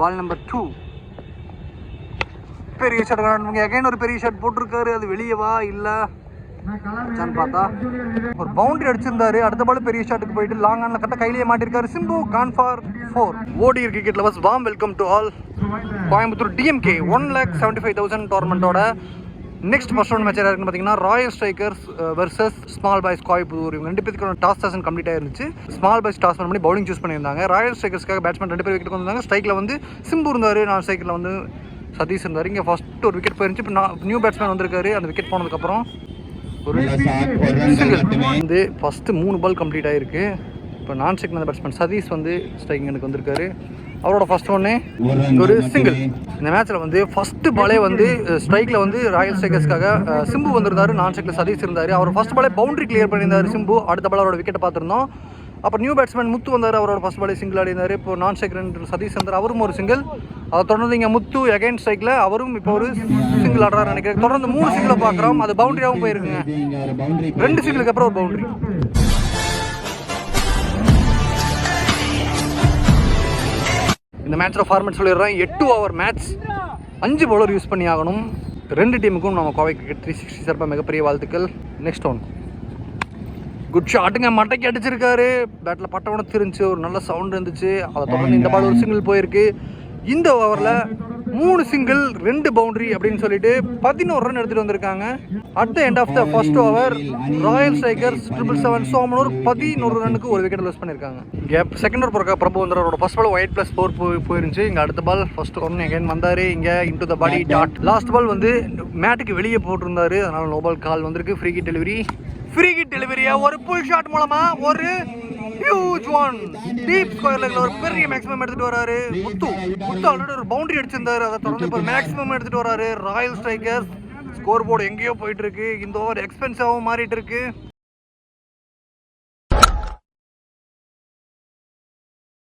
பால் number two பெரிய short காணுங்க again ஒரு பெரிய ஷர்ட் போட்டிருக்காரு. அது வெளியே வா இல்லை. பார்த்தா ஒரு பவுண்டரி அடிச்சிருந்தாரு. அடுத்த பால் பெரிய ஷாட்டுக்கு போயிட்டு லாங் ஆன்ல கட்ட கையிலேயே மாட்டிருக்காரு. Simbu gone for four OTR cricket lovers warm welcome to all Coimbatore DMK one lakh seventy five thousand டோர்னமெண்ட்டோட next first round match இருக்குன்னு பார்த்தீங்கன்னா royal strikers versus small boys Coimbatore இவங்க ரெண்டு பேருக்கு டாஸ் செஷன் கம்ப்ளீட் ஆயிருந்துச்சு. Small boys toss பண்ணி bowling choose பண்ணியிருந்தாங்க. Royal ஸ்ட்ரைக்கர்ஸ்க்காக batsman ரெண்டு பேர் விக்கெட் வந்தாங்க. ஸ்ட்ரைக்கில் வந்து சிம்பு இருந்தார் நான் ஸ்ட்ரைக்கில் வந்து சதீஷ் இருந்தார். இங்கே ஃபர்ஸ்ட் ஒரு விக்கெட் போயிருந்துச்சு. இப்போ நான் நியூ பேட்ஸ்மேன் வந்திருக்காரு. அந்த விக்கெட் போனதுக்கப்புறம் ஒரு. வந்து ஃபஸ்ட்டு மூணு பால் கம்ப்ளீட் ஆகிருக்கு இப்போ நான் ஸ்ட்ரைக் வந்த பேட்ஸ்மேன் சதீஷ் வந்து ஸ்ட்ரைக்கிங் எனக்கு வந்திருக்காரு. அவரோட ஃபர்ஸ்ட் ஒன்னே ஒரு சிங்கிள் இந்த மேட்ச்சில் வந்து ஃபர்ஸ்ட் பாலே வந்து ஸ்ட்ரைக்கில் வந்து ராயல் ஸ்ட்ரைக்கர்ஸ்க்காக சிம்பு வந்திருந்தாரு நான் ஸ்ட்ரைக்கில் சதீஷ் இருந்தார். அவர் ஃபர்ஸ்ட் பாலே பவுண்டரி கிளியர் பண்ணியிருந்தார் சிம்பு. அடுத்த பால் அவரோட விக்கெட்டை பார்த்துருந்தோம். அப்புறம் நியூ பேட்ஸ்மேன் முத்து வந்தார் அவரோட ஃபர்ஸ்ட் பாலே சிங்கிள் ஆடி இருந்தார் இப்போ நான் ஸ்ட்ரைக் ரெண்டு சதீஷ் இருந்தார் அவரும் ஒரு சிங்கிள் அதை தொடர்ந்து இங்கே முத்து அகைன் ஸ்ட்ரைக்கில் அவரும் இப்போ ஒரு சிங்கிள் ஆடுறாரு நினைக்கிறேன். தொடர்ந்து மூணு சிங்கிளை பார்க்குறோம். அது பவுண்டரியாகவும் போயிருக்குங்க. ரெண்டு சிங்கிளுக்கு அப்புறம் ஒரு பவுண்டரி இந்த மேட்ச்சில் ஃபார்மேட் சொல்லிடுறேன். எட்டு ஓவர் மேட்ச் அஞ்சு பவுலர் யூஸ் பண்ணி ஆகணும். ரெண்டு டீமுக்கும் நம்ம கோவை கிரிக்கெட் த்ரீ சிக்ஸ்டி சார்பாக மிகப்பெரிய வாழ்த்துக்கள். நெக்ஸ்ட் ஒன் குட் ஷாட்டுங்க மட்டைக்கு அடிச்சிருக்காரு. பேட்டில் பட்ட உடனே இருந்துச்சு ஒரு நல்ல சவுண்ட் இருந்துச்சு. அதை தொடர்ந்து இந்த பால் ஒரு சிங்கிள் போயிருக்கு. இந்த ஓவரில் மூணு சிங்கிள் ரெண்டு பவுண்டரி அப்படின்னு சொல்லிட்டு பதினோரு ரன் எடுத்துட்டு வந்திருக்காங்க. At the end of the first over royal strikers triple seven Somanur பதினோரு ரன்னுக்கு ஒரு விக்கெட் லூஸ் பண்ணியிருக்காங்க கேப் செகண்ட் ஓவர் பிறக்க பிரபு வந்து அவரோட first ball wide plus four போய் போயிருந்துச்சு. இங்கே அடுத்த பால் ஃபர்ஸ்ட் ஒன்று எகைன் வந்தார். இங்கே into the body dot last ball வந்து மேட்டுக்கு வெளியே போட்டிருந்தாரு. அதனால் நோ பால் கால் வந்திருக்கு. Free hit delivery free hit டெலிவரியா ஒரு புல் ஷாட் மூலமா ஒரு ஹியூஜ் ஒன் டீப் ஸ்கொயர் லெக்ல ஒரு பெரிய மேக்ஸிமம் எடுத்துட்டு வராரு. முத்து முத்து ஆல்ரெடி ஒரு பவுண்டரி அடிச்சிருந்தாரு. அதை தொடர்ந்து இப்போ மேக்ஸிமம் எடுத்துட்டு வராரு. ராயல் ஸ்ட்ரைக்கர்ஸ் ஸ்கோர் போர்டு எங்கேயோ போயிட்டு இருக்கு இந்த ஓவர் எக்ஸ்பென்சிவாகவும் மாறிட்டு இருக்கு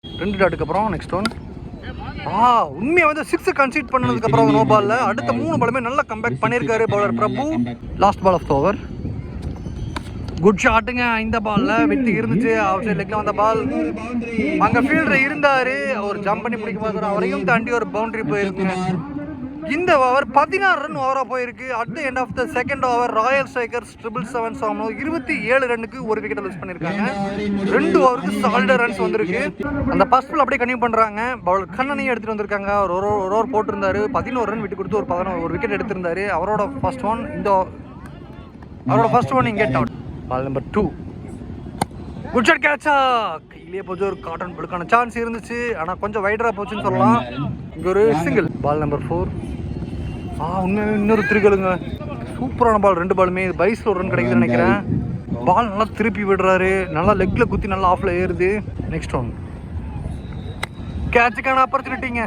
ரெண்டு டாட்டுக்கு அப்புறம் நெக்ஸ்ட் ஒன் ஆ உண்மையை வந்து சிக்ஸ் கன்சீட் பண்ணதுக்கு அப்புறம் நோ பால்ல அடுத்த மூணு பாலுமே நல்லா கம்பேக் பண்ணியிருக்காரு bowler Prabhu. Last ball of over good ஷாட்டுங்க இந்த பால்ல வெட்டி இருந்துச்சு அவுட் சைட் லெக்ல வந்த பால் அங்க ஃபீல்டர் இருந்தாரு. அவர் ஜம்ப் பண்ணி பிடிக்க பார்த்தாரு அவரையும் தாண்டி ஒரு பவுண்டரி போயிருக்குங்க. இந்த ஓவர் பதினாறு ரன் ஓவரா போயிருக்கு. At the end of the second over royal strikers triple seven சாமோ இருபத்தி ஏழு ரன்னுக்கு ஒரு விக்கெட் லூஸ் பண்ணியிருக்காங்க ரெண்டு ஓவருக்கு சாலிட் ரன்ஸ் வந்திருக்கு. அந்த ஃபர்ஸ்ட் பால் அப்படியே கன்டினியூ பண்றாங்க. பவுலர் கண்ணனையும் எடுத்துட்டு வந்திருக்காங்க. அவர் ஒரு ஒரு ஓவர் போட்டிருந்தாரு. பதினோரு ரன் விட்டு கொடுத்து ஒரு பதினோரு ஒரு விக்கெட் எடுத்திருந்தாரு. அவரோட ஃபர்ஸ்ட் ஒன் இந்த அவரோட ஃபர்ஸ்ட் ஒன் இங்கே out ball number two good shot கேட்சா கையிலே போச்சு ஒரு காட்டன் படுக்கான சான்ஸ் இருந்துச்சு. ஆனால் கொஞ்சம் வைடராக போச்சுன்னு சொல்லலாம். இங்கே ஒரு சிங்கிள் பால் நம்பர் ஃபோர் ஆ உண்மையாகவே இன்னொரு திருக்கலுங்க சூப்பரான பால் ரெண்டு பாலுமே இது பைஸில் ஒரு ரன் கிடைக்குதுன்னு நினைக்கிறேன். பால் நல்லா திருப்பி விடுறாரு. நல்லா லெக்கில் குத்தி நல்லா ஆஃபில் ஏறுது. நெக்ஸ்ட் ஒன் கேட்சுக்கான ஆப்பர்ச்சுனிட்டிங்க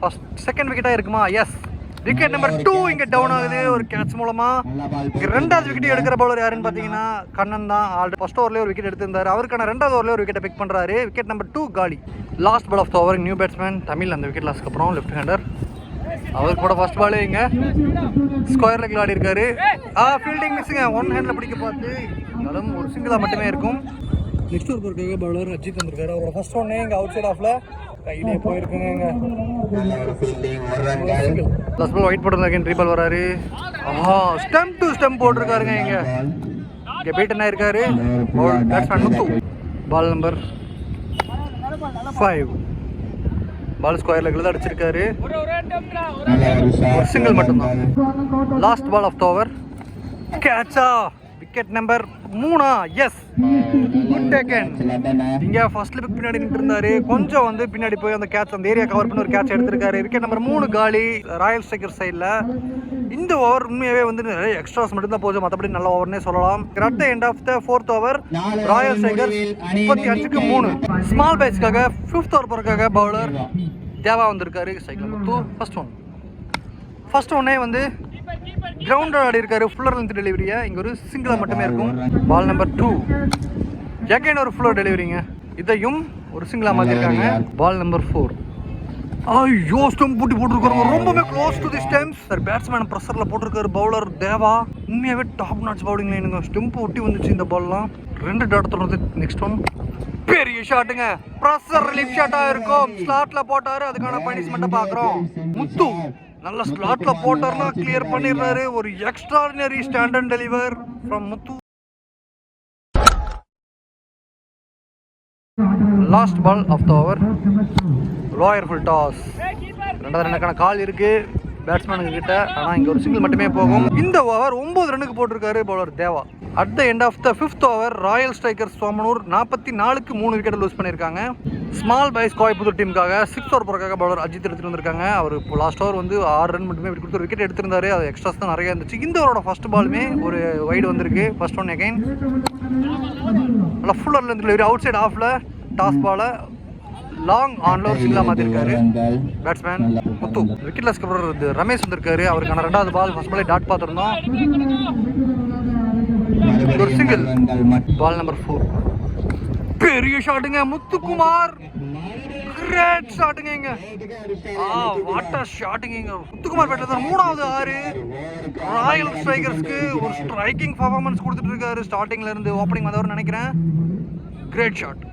ஃபர்ஸ்ட் செகண்ட் விக்கெட்டாக இருக்குமா? எஸ் விக்கெட் நம்பர் டூ இங்கே டவுன் ஆகுது. ஒரு கேட்ச் மூலமாக ரெண்டாவது விக்கெட் எடுக்கிற பவுலர் யாருன்னு பார்த்தீங்கன்னா கண்ணன் தான். ஆல்ரெடி ஃபஸ்ட் ஓவர்லேயே ஒரு விக்கெட் எடுத்திருந்தார். அவருக்கான ரெண்டாவது ஓவர்லேயே ஒரு விக்கெட்டை பிக் பண்ணுறாரு விக்கெட் நம்பர் டூ காலி last ball of the over new batsman Tamil அந்த விக்கெட் லாஸ்க்கு அப்புறம் லெஃப்ட் ஹேண்டர் அவர் கூட ஃபர்ஸ்ட் பாலே இங்க. ஸ்கொயர் லெக்ல ஆடி இருக்காரு. ஆ ஃபீல்டிங் மிஸ்ஸுங்க ஒன் ஹேண்ட்ல பிடிக்க பார்த்து இருந்தாலும் ஒரு சிங்கிளா மட்டுமே இருக்கும். நெக்ஸ்ட் ஒரு பொறுக்காக பவுலர் அஜித் வந்திருக்காரு. அவரோட ஃபர்ஸ்ட் ஒன்னே இங்க அவுட் சைட் ஆஃப்ல கையிலே போயிருக்குங்க லாஸ்ட் பால் ஒயிட் போட்டிருந்தா த்ரீ வராரு. ஆஹா ஸ்டெம் டு ஸ்டெம் போட்டிருக்காருங்க இங்க. இங்க பீட்டன் இருக்காரு batsman Muthu ball number five ball square கிளது தான் அடிச்சிருக்காரு. ஒரு சிங்கிள் மட்டும்தான். Last ball of the over கேட்சா wicket number மூணா எஸ் குட் டேக்கன் இங்க ஃபர்ஸ்ட்ல பிக் பின்னாடி நின்று இருந்தாரு கொஞ்சம் வந்து பின்னாடி போய் அந்த கேட்ச் அந்த ஏரியா கவர் பண்ணி ஒரு கேட்ச் எடுத்திருக்காரு. விக்கெட் நம்பர் மூணு காலி ராயல் ஸ்ட்ரைக்கர் சைடில் இந்த ஓவர் உண்மையாவே வந்து நிறைய எக்ஸ்ட்ராஸ் மட்டும் தான் போகுது. மற்றபடி நல்ல ஓவர்னே சொல்லலாம். At the end of the fourth over royal striker முப்பத்தி அஞ்சுக்கு மூணு. ஸ்மால் பேட்ச்க்காக ஃபிஃப்த் ஓவர் போறதுக்காக பவுலர் தேவா வந்திருக்காரு. சைக்கிள் முத்து ஃபர்ஸ்ட் ஒன் ஃபர்ஸ்ட் ஒன்னே வந்து கிரவுண்ட் ஆடி இருக்காரு ஃபுல்லர் லென்த் டெலிவரியா இங்க ஒரு சிங்கிளா மட்டுமே இருக்கும். பால் நம்பர் டூ ஜெகன் ஒரு ஃபுல்லர் டெலிவரிங்க இதையும் ஒரு சிங்கிளா மாத்திருக்காங்க. பால் நம்பர் ஃபோர் ஐயோ ஸ்டெம் பூட்டி போட்டிருக்காரு ரொம்பவே close to the stumps sir batsman ப்ரெஷரில் போட்டிருக்காரு. பவுலர் தேவா. உண்மையாகவே டாப் நாட்ச் பவுலிங் லைனுங்க ஸ்டெம்ப் ஒட்டி வந்துச்சு இந்த பால்லாம் ரெண்டு டாட் தொடர்ந்து நெக்ஸ்ட் ஒன் பெரிய ஷாட்டுங்க ப்ரெஷர் ரிலீஃப் ஷாட்டாக இருக்கும். ஸ்லாட்ல போட்டாரு. அதுக்கான பனிஷ்மெண்ட்டை பார்க்குறோம் முத்து. நல்ல ஸ்லாட்ல போட்டாருன்னா கிளியர் பண்ணிடுறாரு ஒரு extraordinary standard deliver from Muthu last ball of the over lower full toss ரெண்டாவது ரன்னுக்கான கால் இருக்கு. பேட்ஸ்மேனுக்கு கிட்ட. ஆனால் இங்கே ஒரு சிங்கிள் மட்டுமே போகும். இந்த ஓவர் ஒம்பது ரன்னுக்கு போட்டிருக்காரு bowler Deva. At the end of the fifth over royal strikers Somanur நாற்பத்தி நாலுக்கு மூணு விக்கெட் லூஸ் பண்ணியிருக்காங்க. ஸ்மால் பைஸ் கோயம்புத்தூர் டீமுக்காக சிக்ஸ் ஓவர் போகிறக்காக பவுலர் அஜித் எடுத்துகிட்டு வந்திருக்காங்க. அவர் இப்போ லாஸ்ட் ஓவர் வந்து ஆறு ரன் மட்டுமே விட்டு கொடுத்து விக்கெட் எடுத்திருந்தாரு. அது எக்ஸ்ட்ராஸ் தான் நிறைய இருந்துச்சு. இந்த ஓவரோட ஃபஸ்ட் பாலுமே ஒரு வைடு வந்திருக்கு. ஃபர்ஸ்ட் ஒன் எகைன் நல்லா ஃபுல்லரில் இருந்து அவுட் சைடு ஆஃபில் டாஸ் பாலை லாங் ஆன்ல ஒரு சிங்கிளா மாத்திருக்காரு. பேட்ஸ்மேன் முத்து. விக்கெட் லாஸ்க்கு அப்புறம் ரமேஷ் வந்திருக்காரு. அவருக்கான ரெண்டாவது பால் ஃபர்ஸ்ட் பாலே டாட் பார்த்துருந்தோம். ஒரு சிங்கிள் பால் நம்பர் ஃபோர் பெரிய ஷாட்டுங்க முத்துக்குமார். கிரேட் ஷாட்டுங்க இங்க. ஆ வாட்டர் ஷாட்டுங்க இங்க. முத்துக்குமார் பேட்டில் மூணாவது ஆறு. ராயல் ஸ்ட்ரைக்கர்ஸ்க்கு ஒரு ஸ்ட்ரைக்கிங் பர்ஃபார்மன்ஸ் கொடுத்துட்டு இருக்காரு. ஸ்டார்டிங்ல இருந்து ஓப்பனிங் வந்தவர் நினைக்கிறேன். கிரேட் ஷாட்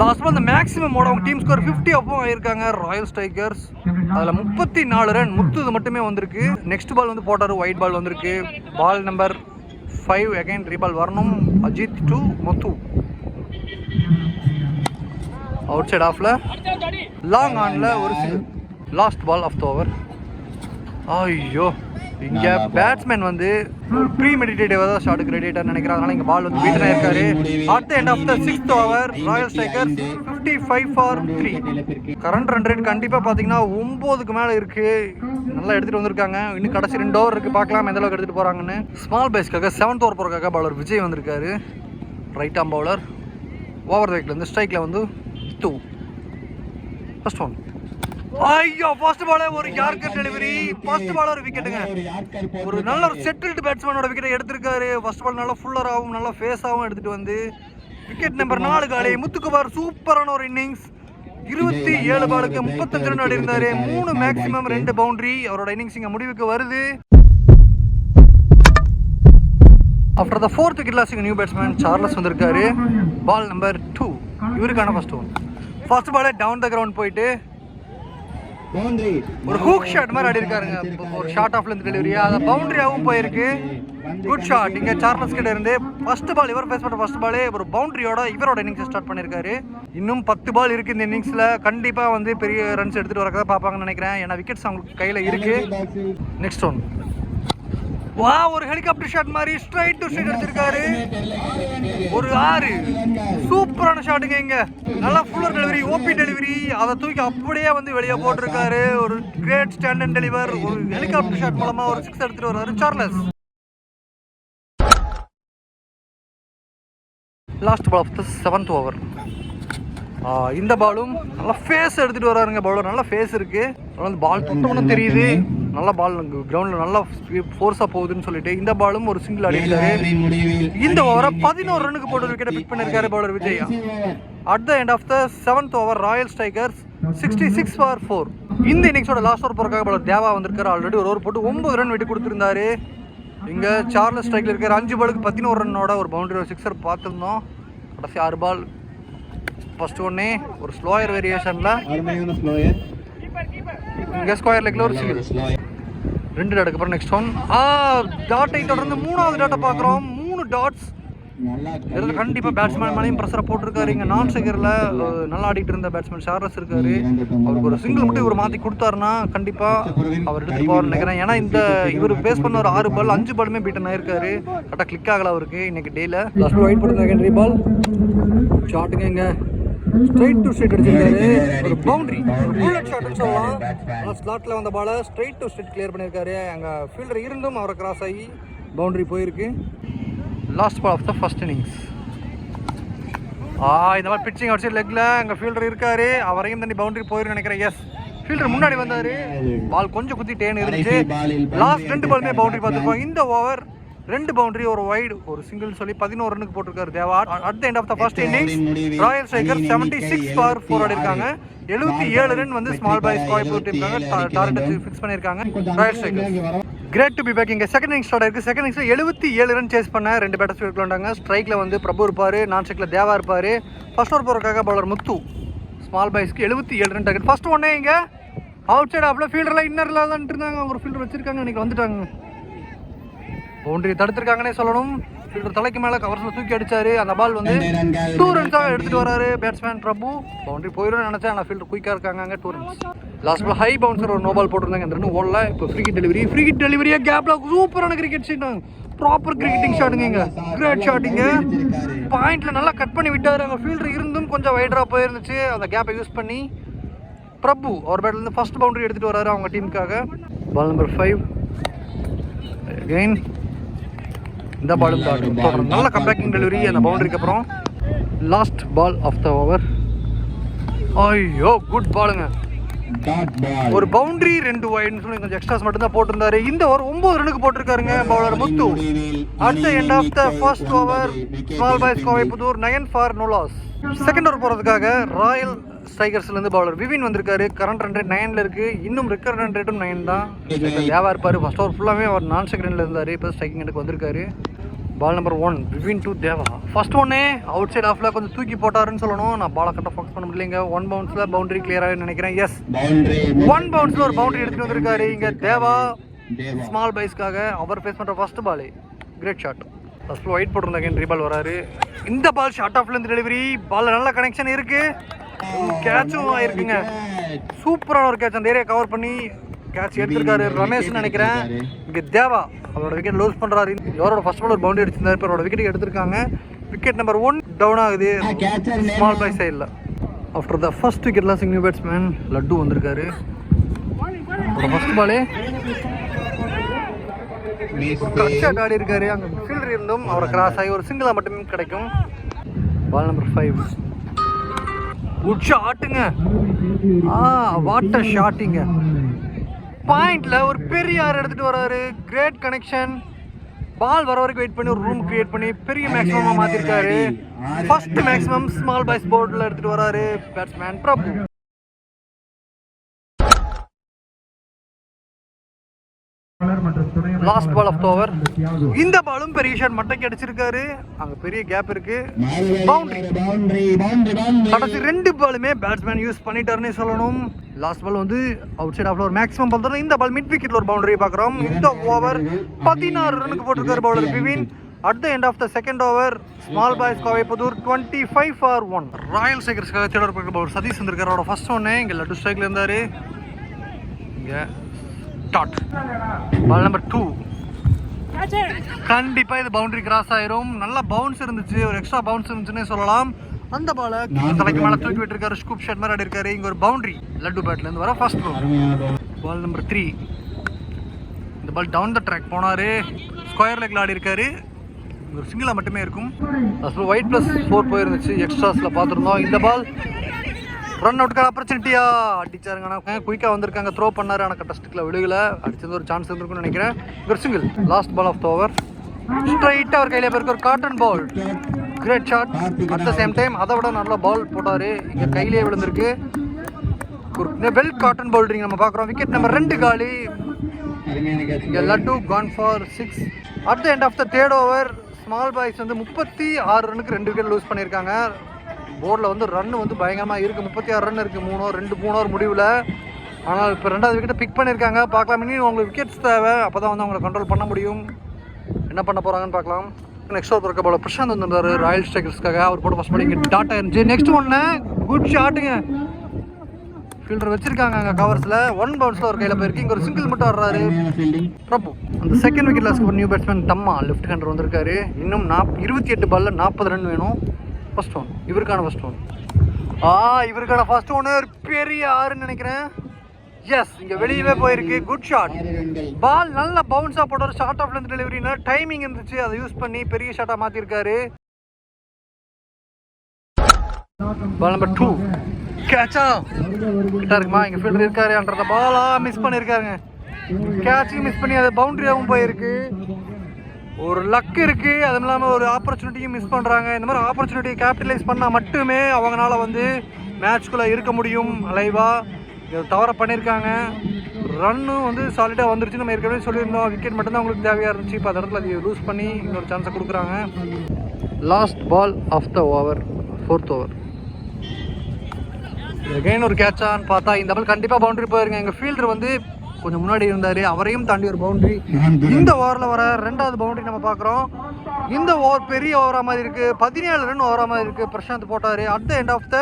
லாஸ்ட் அந்த மேக்ஸிமமோட அவங்க டீம் ஸ்கோர் ஃபிஃப்டி அப்போ ஆயிருக்காங்க. ராயல் ஸ்ட்ரைக்கர்ஸ் அதில் முப்பத்தி நாலு ரன் முத்து இது மட்டுமே வந்திருக்கு. நெக்ஸ்ட் பால் வந்து போட்டார் ஒயிட் பால் வந்திருக்கு. பால் நம்பர் ஃபைவ் அகைன் ரீபால் வரணும். Ajith to Muthu out side ஆஃப்ல லாங் ஆன்ல ஒரு last ball of the over ஐயோ. இங்க பேட்ஸ்மேன் வந்து ப்ரீ மெடிடேட்டிவ் தான் ஷாட்டுக்கு ரெடிட்டர் நினைக்கிறேன். அதனால இங்க பால் வந்து பீட்டனா இருக்காரு. At the end of the sixth over royal strikers fifty five for three current run rate கண்டிப்பா பாத்தீங்கன்னா ஒன்பதுக்கு மேல இருக்கு. நல்லா எடுத்துட்டு வந்திருக்காங்க. இன்னும் கடைசி ரெண்டு ஓவர் இருக்கு. பார்க்கலாம் எந்த அளவுக்கு எடுத்துட்டு போறாங்கன்னு. ஸ்மால் பேஸ்க்காக செவன்த் ஓவர் போறதுக்காக பவுலர் விஜய் வந்திருக்காரு. ரைட் ஆம் பவுலர் ஓவர் வெயிட்ல இருந்து ஸ்ட்ரைக்ல வந்து டூ ஃபர்ஸ்ட் ஒன் ஐயோ ஃபர்ஸ்ட் பாலே ஒரு யார்கர் டெலிவரி ஃபர்ஸ்ட் பால் ஒரு விக்கெட்டுங்க ஒரு நல்ல ஒரு செட்டில்டு பேட்ஸ்மேனோட விக்கெட்டை எடுத்திருக்காரு. ஃபர்ஸ்ட் பால் நல்லா ஃபுல்லராகவும் நல்லா ஃபேஸாகவும் எடுத்துட்டு வந்து. விக்கெட் நம்பர் நாலு காலை. முத்துக்குமார் சூப்பரான ஒரு இன்னிங்ஸ் இருபத்தி ஏழு பாலுக்கு முப்பத்தஞ்சு ரன் ஆடி இருந்தாரு மூணு மேக்சிமம் ரெண்டு பவுண்டரி அவரோட இன்னிங்ஸ் இங்கே முடிவுக்கு வருது. After the fourth wicket lasting new batsman Charles வந்திருக்காரு. பால் நம்பர் டூ இவருக்கான ஃபர்ஸ்ட் ஒன் ஃபர்ஸ்ட் பாலே டவுன் த கிரவுண்ட் போயிட்டு ஒரு ஹூக் ஷாட் மாதிரி ஆடி இருக்காருங்க. ஒரு ஷார்ட் ஆஃப்ல இருந்து டெலிவரி அது பவுண்டரியாவும் போயிருக்கு. குட் ஷாட் இங்க சார்லஸ் கிட்ட இருந்து ஃபர்ஸ்ட் பால் இவர் பேஸ் பண்ண ஃபர்ஸ்ட் பாலே ஒரு பவுண்டரியோட இவரோட இன்னிங்ஸ் ஸ்டார்ட் பண்ணிருக்காரு. இன்னும் பத்து பால் இருக்கு இந்த இன்னிங்ஸ்ல கண்டிப்பா வந்து பெரிய ரன்ஸ் எடுத்துட்டு வரக்கா பார்ப்பாங்கன்னு நினைக்கிறேன். ஏன்னா விக்கெட்ஸ் அவங்களுக்கு கையில இருக்கு. நெக்ஸ்ட் ஒன் வா ஒரு ஹெலிகாப்டர் ஷாட் மாதிரி ஸ்ட்ரைட் டு ஸ்ட்ரைட் அடிச்சிருக்காரு ஒரு ஆறு. சூப்பரான ஷாட்டுங்க இங்க. நல்லா ஃபுல்லர் டெலிவரி ஓபி டெலிவரி அதை தூக்கி அப்படியே வந்து வெளியே போட்டிருக்காரு. ஒரு கிரேட் ஸ்டாண்ட் அண்ட் டெலிவர் ஒரு ஹெலிகாப்டர் ஷாட் மூலமா ஒரு சிக்ஸ் எடுத்துட்டு வர்றாரு Charles last ball of the seventh over இந்த பாலும் நல்லா ஃபேஸ் எடுத்துட்டு வராருங்க பவுலர் நல்லா ஃபேஸ் இருக்கு. வந்து பால் தொட்டவனும் தெரியுது. நல்ல பால் கிரவுண்ட்ல நல்லா ஃபோர்ஸா போகுதுன்னு சொல்லிட்டு இந்த பாலும் ஒரு சிங்கிள் அடிக்கிறாரு இந்த ஓவரை பதினோரு ரன்னுக்கு போட்டு விக்கெட் பிக் பண்ணிருக்காரு bowler Vijay. At the end of the seventh over royal strikers sixty six for four இந்த இன்னிங்ஸோட லாஸ்ட் ஓவர் போறக்காக பவுலர் தேவா வந்திருக்காரு. ஆல்ரெடி ஒரு ஓவர் போட்டு ஒன்பது ரன் விட்டு கொடுத்துருந்தாரு. இங்க சார்லஸ் ஸ்ட்ரைக்ல இருக்கிற அஞ்சு பாலுக்கு பதினோரு ரன்னோட ஒரு பவுண்டரி ஒரு சிக்ஸர் பார்த்துருந்தோம். கடைசி ஆறு பால் ஃபர்ஸ்ட் ஒன்னே ஒரு ஸ்லோயர் வேரியேஷன்ல இங்கே ஸ்கொயர் லெக்கில் ஒரு சிங்கிள். ரெண்டு டாட்டுக்கு அப்புறம் நெக்ஸ்ட் ஒன் ஆ டாட்டை தொடர்ந்து மூணாவது டாட்டை பார்க்குறோம். மூணு டாட்ஸ் இதில் கண்டிப்பாக பேட்ஸ்மேன் மேலேயும் ப்ரெஷரை போட்டிருக்காரு. இங்கே நான் சிங்கரில் நல்லா ஆடிட்டு இருந்த பேட்ஸ்மேன் ஷார்லஸ் இருக்காரு. அவருக்கு ஒரு சிங்கிள் மட்டும் இவர் மாற்றி கொடுத்தாருன்னா கண்டிப்பாக அவர் எடுத்து போவார் நினைக்கிறேன். ஏன்னா இந்த இவர் பேஸ் பண்ண ஒரு ஆறு பால் அஞ்சு பாலுமே பீட்டன் ஆயிருக்காரு. கரெக்டாக கிளிக் ஆகல அவருக்கு இன்னைக்கு டேல last ball wait secondary ball ஷாட்டுங்க இங்கே. ஸ்ட்ரைட் டு ஸ்ட்ரைட் அடிச்சிருக்காரு. ஒரு பவுண்டரி புல்லட் ஷாட்னு சொல்லலாம். ஆனால் ஸ்லாட்டில் வந்த பாலை ஸ்ட்ரைட் டு ஸ்ட்ரைட் கிளியர் பண்ணியிருக்காரு அங்கே ஃபீல்டர் இருந்தும் அவரை கிராஸ் ஆகி பவுண்டரி போயிருக்கு. Last ball of the first innings ஆ இந்த மாதிரி பிச்சிங் அடிச்சு லெக்ல அங்கே ஃபீல்டர் இருக்காரு. அவரையும் தண்ணி பவுண்டரி போயிருக்கு நினைக்கிறேன். எஸ் ஃபீல்டர் முன்னாடி வந்தாரு. பால் கொஞ்சம் குத்திட்டேன்னு இருந்துச்சு. லாஸ்ட் ரெண்டு பாலுமே பவுண்டரி பார்த்துருக்கோம். இந்த ஓவர் ரெண்டு பவுண்டரி ஒரு வைடு ஒரு சிங்கிள் சொல்லி பதினோரு ரன்னுக்கு போட்டிருக்காரு Deva at the end of the first innings royal striker seventy six for four ஆடி இருக்காங்க எழுபத்தி ஏழு ரன் வந்து ஸ்மால் பாய்ஸ் கோயம்புத்தூர் டீமுக்காக டார்கெட் ஃபிக்ஸ் பண்ணியிருக்காங்க. Royal striker great to be back இங்கே செகண்ட் இன்னிங்ஸ் ஸ்டார்ட் இருக்குது செகண்ட் இன்னிங்ஸில் எழுபத்தி ஏழு ரன் சேஸ் பண்ண ரெண்டு பேட்டர்ஸ் விளையாண்டாங்க ஸ்ட்ரைக்கில் வந்து பிரபு இருப்பார் நான் ஸ்ட்ரைக்கில் தேவா இருப்பார். ஃபர்ஸ்ட் ஓவர் போகிறக்காக பவுலர் முத்து. ஸ்மால் பாய்ஸ்க்கு எழுபத்தி ஏழு ரன் டார்கெட் ஃபர்ஸ்ட் ஒன்னே இங்கே. அவுட் சைடு அவ்வளோ ஃபீல்டர்லாம் இன்னரில் தான் இருந்தாங்க. ஒரு ஃபீல்டர் வச்சிருக்காங்க இன்னைக்கு வந்துட்டாங்க. பவுண்டரி தடுத்திருக்காங்கன்னே சொல்லணும். ஃபீல்டர் தலைக்கு மேலே கவர்ஸில் தூக்கி அடிச்சாரு. அந்த பால் வந்து டூ ரன்ஸாக எடுத்துட்டு வராரு பேட்ஸ்மேன் பிரபு. பவுண்டரி போயிடும் நினைச்சேன். ஆனால் ஃபீல்டர் குயிக்காக இருக்காங்க two runs last ball high bouncer ஒரு நோ பால் போட்டிருந்தாங்க. அந்த ரெண்டு ஓடல. இப்போ free hit delivery free hit டெலிவரியா கேப்ல சூப்பரான கிரிக்கெட் ஷாட் ப்ராப்பர் கிரிக்கெட்டிங் ஷாட்டுங்க கிரேட் ஷாட்டிங்க பாயிண்ட்ல நல்லா கட் பண்ணி விட்டாரு. அங்கே ஃபீல்டர் இருந்தும் கொஞ்சம் வைடரா போயிருந்துச்சு அந்த கேப்பை யூஸ் பண்ணி பிரபு அவர் பேட்ல இருந்து ஃபர்ஸ்ட் பவுண்டரி எடுத்துட்டு வராரு அவங்க டீமுக்காக பால் நம்பர் ஃபைவ் அகைன் இந்த பாலும் தொடரும். நல்ல கம்பேக்கிங் டெலிவரி அந்த பவுண்டரிக்கு அப்புறம் last ball of the over ஐயோ குட் பாலுங்க ஒரு பவுண்டரி ரெண்டு வைடுன்னு சொல்லி கொஞ்சம் எக்ஸ்ட்ராஸ் மட்டும் தான் போட்டிருந்தாரு. இந்த ஓவர் ஒன்பது ரனுக்கு போட்டிருக்காருங்க bowler Muthu. At the end of the first over small boys Kovai Pudur nine for no loss second over போகிறதுக்காக ராயல் ஸ்ட்ரைக்கர்ஸ்லேருந்து பவுலர் விவின் வந்திருக்காரு. கரண்ட் ரன் ரேட் நைனில் இருக்குது இன்னும் ரெக்கர் ரன் ரேட்டும் நைன் தான். தேவா இருப்பார் ஃபர்ஸ்ட் ஓவர் ஃபுல்லாகவே அவர் நான் செகண்டில் இருந்தார். இப்போ ஸ்ட்ரைக்கிங் எடுக்க வந்திருக்காரு. Ball number one Vivin to Deva. First ஒன்னே அவுட் சைட் ஆஃப்ல கொஞ்சம் தூக்கி போட்டாருன்னு சொல்லணும். நான் பாலை கரெக்டாக ஃபோக்கஸ் பண்ண முடியலைங்க. ஒன் பவுன்ஸில் பவுண்டரி கிளியராக நினைக்கிறேன். எஸ் ஒன் பவுன்ஸில் ஒரு பவுண்டரி எடுத்துகிட்டு வந்திருக்காரு. இங்கே தேவா ஸ்மால் பைஸ்க்காக அவர் ஃபேஸ் பண்ணுற first ball great shot first wide போட்டிருந்தாங்க. பால் வராரு. இந்த பால் ஷார்ட் ஆஃப்லேருந்து டெலிவரி பால் நல்ல கனெக்ஷன் இருக்குது கேட்சும் ஆயிருக்குங்க. சூப்பரான ஒரு கேட்ச் அந்த ஏரியா கவர் பண்ணி கேட்ச் எடுத்திருக்காரு ரமேஷ்னு நினைக்கிறேன். இங்க தேவா அவரோட விக்கெட் லூஸ் பண்றாரு. இவரோட ஃபர்ஸ்ட் பால் ஒரு பவுண்டரி அடிச்சிருந்தாரு இப்போ அவரோட விக்கெட் எடுத்திருக்காங்க. விக்கெட் நம்பர் ஒன் டவுன் ஆகுது. ஸ்மால் பாய் சைடில் after the first wicket losing new batsman Laddu வந்திருக்காரு. ஃபர்ஸ்ட் பாலே கட்சாட் ஆடி இருக்காரு அங்கே ஃபீல்டர் இருந்தும் அவரை கிராஸ் ஆகி ஒரு சிங்கிளாக மட்டுமே கிடைக்கும். பால் நம்பர் ஃபைவ் குட் ஷாட்டுங்க ஆ வாட் அ ஷாட்டிங்க பாயிண்ட்ல ஒரு பெரிய ஆறு எடுத்துட்டு வராரு. கிரேட் கனெக்ஷன் பால் வர வரைக்கும் வெயிட் பண்ணி ஒரு ரூம் கிரியேட் பண்ணி பெரிய மேக்ஸிமமாக மாற்றிருக்காரு ஃபர்ஸ்ட் மேக்ஸிமம் ஸ்மால் பாய்ஸ் போர்டில் எடுத்துகிட்டு வராரு. Batsman Prabhu last ball of over இந்த பாலும் பெரிய ஷாட் மட்டைக்கு அடிச்சிருக்காரு அங்க பெரிய கேப் இருக்கு. பவுண்டரி கடைசி ரெண்டு பாலுமே பேட்ஸ்மேன் யூஸ் பண்ணிட்டாருன்னு சொல்லணும். லாஸ்ட் பால் வந்து அவுட் சைட் ஆஃப்ல ஒரு மேக்ஸிமம் பால் தான் இந்த பால் மிட் விக்கெட்ல ஒரு பவுண்டரி பார்க்குறோம். இந்த ஓவர் பதினாறு ரனுக்கு போட்டிருக்காரு bowler Vivin at the end of the second over small boys Kovai Pudur twenty five for one royal சேகர்ஸ்க்காக third over bowler Sathish வந்திருக்காரு அவரோட ஃபர்ஸ்ட் ஒன்று இங்கே லட்டு ஸ்ட்ரைக்ல இருந்தாரு. இங்கே டாட் பால் நம்பர் டூ கண்டிப்பா இது பவுண்டரி கிராஸ் ஆயிரும். நல்ல பவுன்ஸ் இருந்துச்சு. ஒரு எக்ஸ்ட்ரா பவுன்ஸ் இருந்துச்சுன்னே சொல்லலாம். அந்த பால தலைக்கு மேல தூக்கி விட்டுருக்காரு. ஸ்கூப் ஷாட் மாதிரி ஆடி இருக்காரு இங்க ஒரு பவுண்டரி லட்டு பேட்ல இருந்து வர ஃபர்ஸ்ட் பால் நம்பர் த்ரீ இந்த பால் டவுன் த ட்ராக் போனாரு. ஸ்கொயர் லெக்ல ஆடி இருக்காரு ஒரு சிங்கிளா மட்டுமே இருக்கும். ஒயிட் பிளஸ் ஃபோர் போயிருந்துச்சு. எக்ஸ்ட்ராஸ்ல பார்த்துருந்தோம். இந்த பால் ரன் அவுட்டுக்கான ஆப்பர்ச்சுனிட்டியா அடிச்சாருங்க ஆனால் குயிக்காக வந்திருக்காங்க. த்ரோ பண்ணாரு. ஆனால் கட்டஸ்டிக்கில் விழுகல. அடிச்சது ஒரு சான்ஸ் இருந்திருக்கும்னு நினைக்கிறேன். ஒரு single last ball of the over ஸ்ட்ரைட்டாக அவர் கையில் போயிருக்க. ஒரு cotton ball great shot at the same time அதை விட நல்ல பால் போட்டார். இங்கே கையிலேயே விழுந்திருக்கு. ஒரு வெல் காட்டன் பவுல்டிங் நம்ம பார்க்குறோம். விக்கெட் நம்பர் ரெண்டு காலி. இங்கே Laddu gone for six at the end of the third over small boys வந்து முப்பத்தி ஆறு ரனுக்கு ரெண்டு விக்கெட் லூஸ் பண்ணியிருக்காங்க. போர்டில் வந்து ரன் வந்து பயங்கரமாக இருக்குது முப்பத்தி ஆறு ரன் இருக்குது மூணு ரெண்டு மூணு ஓவர் முடிவில். ஆனால் இப்போ ரெண்டாவது விக்கெட்டை பிக் பண்ணியிருக்காங்க பார்க்கலாம். இனி உங்களுக்கு விக்கெட்ஸ் தேவை. அப்போ தான் வந்து அவங்களை கண்ட்ரோல் பண்ண முடியும். என்ன பண்ண போகிறாங்கன்னு பார்க்கலாம். நெக்ஸ்ட் ஓவர் இருக்க போல பிரசாந்த் வந்திருந்தாரு ராயல் ஸ்ட்ரைக்கர்ஸ்க்காக அவர் போட்டு ஃபஸ்ட் பண்ணி டாட்டா இருந்துச்சு நெக்ஸ்ட் ஒன்று குட் ஷாட்டுங்க ஃபீல்டர் வச்சிருக்காங்க அங்கே கவர்ஸில் ஒன் பவுன்ஸில் ஒரு கையில் போயிருக்கு. இங்கே ஒரு சிங்கிள் மட்டும் வர்றாரு பிரபு அந்த second wicket lost new batsman Thamma. Left hander வந்திருக்காரு. இன்னும் நாப் இருபத்தி எட்டு பாலில் நாற்பது ரன் வேணும். ஃபஸ்ட் ஒன் இவருக்கான ஃபஸ்ட் ஒன் ஆ இவருக்கான ஃபர்ஸ்ட் ஒன்று ஒரு பெரிய ஆறுன்னு நினைக்கிறேன். எஸ் இங்கே வெளியவே போயிருக்கு. குட் ஷாட் பால் நல்ல பவுன்ஸாக போட்ட ஷார்ட் ஆஃப்ல லென்த் டெலிவரினா டைமிங் இருந்துச்சு. அதை யூஸ் பண்ணி பெரிய ஷாட்டாக மாற்றிருக்காரு பால் நம்பர் டூ கேட்சா கிட்ட இருக்குமா? இங்க ஃபீல்டர் இருக்காருன்றத அந்த பாலா மிஸ் பண்ணிருக்காருங்க. கேட்சும் மிஸ் பண்ணி அது பவுண்டரியாகவும் போயிருக்கு. ஒரு லக் இருக்கு. அதுவும் இல்லாமல் ஒரு ஆப்பர்ச்சுனிட்டியும் மிஸ் பண்ணுறாங்க இந்த மாதிரி ஆப்பர்ச்சுனிட்டியை கேபிட்டலைஸ் பண்ணால் மட்டுமே அவங்களால வந்து மேட்ச்குள்ளே இருக்க முடியும் அலைவா இதை தவற பண்ணியிருக்காங்க ரன்னும் வந்து சாலிடாக வந்துருச்சு நம்ம ஏற்கனவே சொல்லியிருந்தோம். விக்கெட் மட்டும்தான் அவங்களுக்கு தேவையாக இருந்துச்சு. இப்போ அந்த இடத்துல அதை லூஸ் பண்ணி இன்னொரு சான்ஸை கொடுக்குறாங்க. Last ball of the over fourth over again ஒரு கேட்சான்னு பார்த்தா இந்த பால் கண்டிப்பாக பவுண்டரி போயிருங்க. எங்கள் ஃபீல்டர் வந்து கொஞ்சம் முன்னாடி இருந்தார். அவரையும் தாண்டி ஒரு பவுண்டரி இந்த ஓவரில் வர ரெண்டாவது பவுண்டரி நம்ம பார்க்குறோம். இந்த ஓவர் பெரிய ஓவராக மாதிரி இருக்குது பதினேழு ரன் ஓவராக மாதிரி இருக்குது பிரசாந்த் போட்டார். At the end of the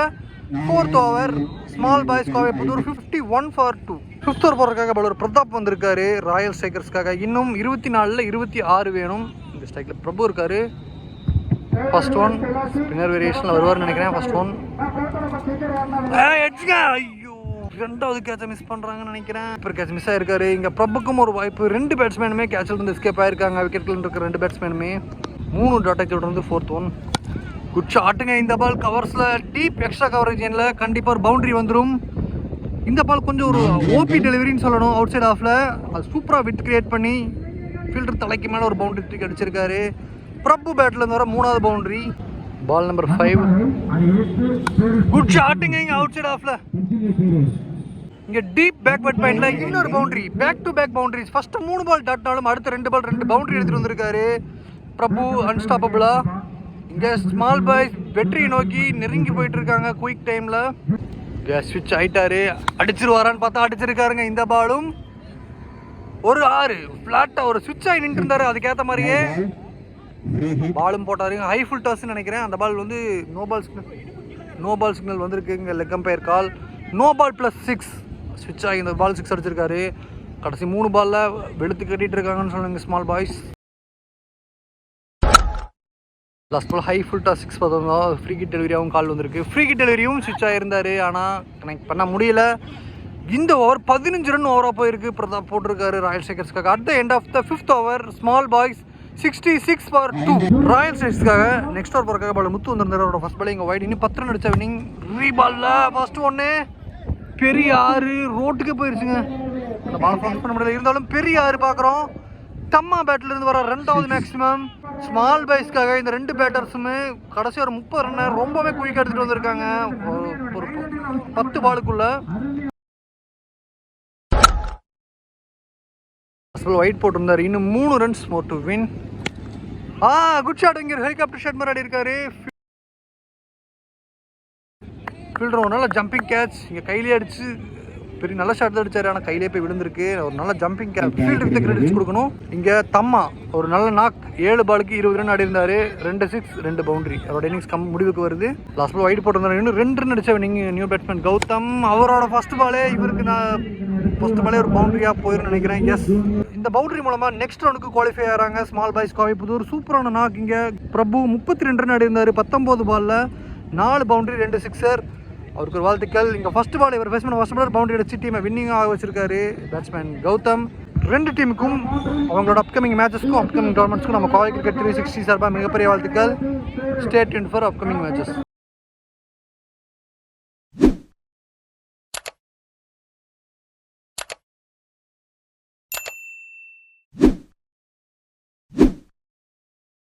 fourth over small boys Kovai Pudur fifty one for two fifth over போடுறதுக்காக பலர் பிரதாப் வந்திருக்காரு. ராயல் ஸ்ட்ரைக்கர்ஸ்க்காக இன்னும் இருபத்தி நாலில் இருபத்தி ஆறு வேணும். இந்த ஸ்ட்ரைக்கில் பிரபு இருக்காரு. ஃபர்ஸ்ட் ஒன் ஸ்பின்னர் வேரியேஷனில் வருவார்னு நினைக்கிறேன். ஃபர்ஸ்ட் ஒன் ரெண்டாவது கேட்சை மிஸ் பண்ணுறாங்கன்னு நினைக்கிறேன். இப்போ கேட்ச் மிஸ் ஆயிருக்காரு. இங்கே பிரபுக்கும் ஒரு வாய்ப்பு. ரெண்டு பேட்ஸ்மேனுமே கேட்சில் இருந்து எஸ்கேப் ஆயிருக்காங்க. விக்கெட்டில் இருக்க ரெண்டு பேட்ஸ்மேனுமே மூணு டாட்டா இருந்து ஃபோர்த் ஒன் குட் ஷாட்டுங்க இந்த பால் கவர்ஸில் டீப் எக்ஸ்ட்ரா கவரேஜ் எண்ணில் கண்டிப்பாக ஒரு பவுண்டரி வந்துடும் இந்த பால் கொஞ்சம் ஒரு ஓபி டெலிவரின்னு சொல்லணும். அவுட் சைட் ஆஃபில் அது சூப்பராக விட் கிரியேட் பண்ணி ஃபீல்டர் தலைக்கு மேலே ஒரு பவுண்டரி தூக்கி அடிச்சிருக்காரு. பிரபு பேட்ல இருந்து வர மூணாவது boundary ball number five good ஷாட்டுங்க இங்கே அவுட் சைட் ஆஃப்ல இங்க டீப் பேக்வர்ட் பாயிண்ட்ல இன்னொரு boundary back to back boundaries first மூணு பால் டாட்னாலும் அடுத்த ரெண்டு பால் ரெண்டு பவுண்டரி எடுத்துட்டு வந்திருக்காரு. பிரபு அன்ஸ்டாப்பபிளா இங்க ஸ்மால் பாய்ஸ் வெற்றியை நோக்கி நெருங்கி போயிட்டு இருக்காங்க குயிக் டைம்ல ஸ்விட்ச் ஆயிட்டாரு. அடிச்சிருவாரான்னு பார்த்தா அடிச்சிருக்காருங்க இந்த பாலும் ஒரு ஆறு. ஃப்ளாட்டா ஒரு சுவிட்ச் ஆகி நின்று இருந்தாரு. அதுக்கேற்ற மாதிரியே பாலும் போட்டாருங்க ஹை ஃபுல் டாஸ்ன்னு நினைக்கிறேன். அந்த பால் வந்து no ball no ball signal வந்திருக்குங்க leg call no ball plus six ஸ்விட்ச் ஆகி இந்த பால் சிக்ஸ் அடிச்சிருக்காரு. கடைசி மூணு பாலில் வெளுத்து கட்டிட்டு இருக்காங்கன்னு சொன்னாங்க small boys last ball high full toss six பார்த்தோம் ஃப்ரீ கிட் டெலிவரியாகவும் கால் வந்திருக்கு. ஃப்ரீ கிட் டெலிவரியும் ஸ்விட்ச் ஆகிருந்தார் ஆனால் கனெக்ட் பண்ண முடியல. இந்த ஓவர் பதினஞ்சு ரன் ஓவராக போயிருக்கு. பிரதாப் போட்டிருக்காரு royal சேகர்ஸ்க்காக at the end of the fifth over small boys sixty six for two royal ஸ்ட்ரைக்ஸ்க்காக next over போகிறக்காக பால் முத்து வந்திருந்தார். அவரோட ஃபஸ்ட் பாலிங் ஒயிட் வைட் இன்னும் பத்து ரன் அடிச்ச வினிங் ரீபாலில் ஃபர்ஸ்ட் ஒன்று பெரிய ஆறு ரோட்டுக்கே போயிருச்சுங்க. அந்த பால் ஃபோன் பண்ண முடியல. இருந்தாலும் பெரிய ஆறு பார்க்குறோம். தம்மா பேட்டில் இருந்து வர ரெண்டாவது மேக்ஸிமம் ஸ்மால் பாய்ஸ்க்காக இந்த ரெண்டு பேட்டர்ஸுமே கடைசி ஒரு முப்பது ரன்னை ரொம்பவே குயிக்காக எடுத்துகிட்டு வந்திருக்காங்க. ஒரு- ஒரு பத்து பாலுக்குள்ளே ஒயிட் போட்டிருந்தார் இன்னும் மூணு ரன்ஸ் மோர் டு வின் ஆ குட் ஷாட் இங்கே ஹெலிகாப்டர் ஷாட் மாதிரி ஆடி இருக்காரு ஃபீல்டர் ஒரு நல்ல ஜம்பிங் கேட்ச் இங்கே கையிலே அடிச்சு பெரிய நல்ல ஷாட் தான் அடிச்சார். ஆனால் கையிலே போய் விழுந்திருக்கு. ஒரு நல்ல ஜம்பிங் ஃபீல்டு வித் கிரெடிட்ஸ் கொடுக்கணும். இங்கே தம்மா ஒரு நல்ல நாக் ஏழு பாலுக்கு இருபது ரன் ஆடி ரெண்டு சிக்ஸ் ரெண்டு பவுண்டரி அவரோட இன்னிங்ஸ் கம் முடிவுக்கு வருது. லாஸ்ட் பால் ஒயிட் போட்டிருந்தாரு. இன்னும் ரெண்டு ரன் அடிச்சவன் நீங்கள் நியூ பேட்ஸ்மேன் கௌதம். அவரோட ஃபர்ஸ்ட் பாலே இவருக்கு நான் ஃபர்ஸ்ட் பாலே ஒரு பவுண்டரியாக போயிரும் நினைக்கிறேன். எஸ் இந்த பவுண்டரி மூலமாக நெக்ஸ்ட் ரவுண்டுக்கு குவாலிஃபை ஆகிறாங்க ஸ்மால் பாய்ஸ் கோவை புதூர் சூப்பரான நாக் இங்கே. பிரபு முப்பத்தி ரெண்டு ரன் ஆடி இருந்தார் பத்தொம்போது பாலில் நாலு பவுண்டரி ரெண்டு சிக்ஸர் அவருக்கு ஒரு வாழ்த்துக்கள். இங்கே ஃபஸ்ட் பால் இவர் ஃபேஸ் ஃபஸ்ட் பாலர் பவுண்டரி அடிச்சு டீமை வின்னிங் ஆக வச்சிருக்காரு. பேட்ஸ்மேன் கௌதம். ரெண்டு டீமுக்கும் அவங்களோட அப்கமிங் மேட்சஸ்க்கும் அப்கமிங் டோர்னமெண்ட்ஸ்க்கும் நம்ம கோவை கிரிக்கெட் த்ரீ சிக்ஸ்டி சார்பாக மிகப்பெரிய வாழ்த்துக்கள். State for upcoming matches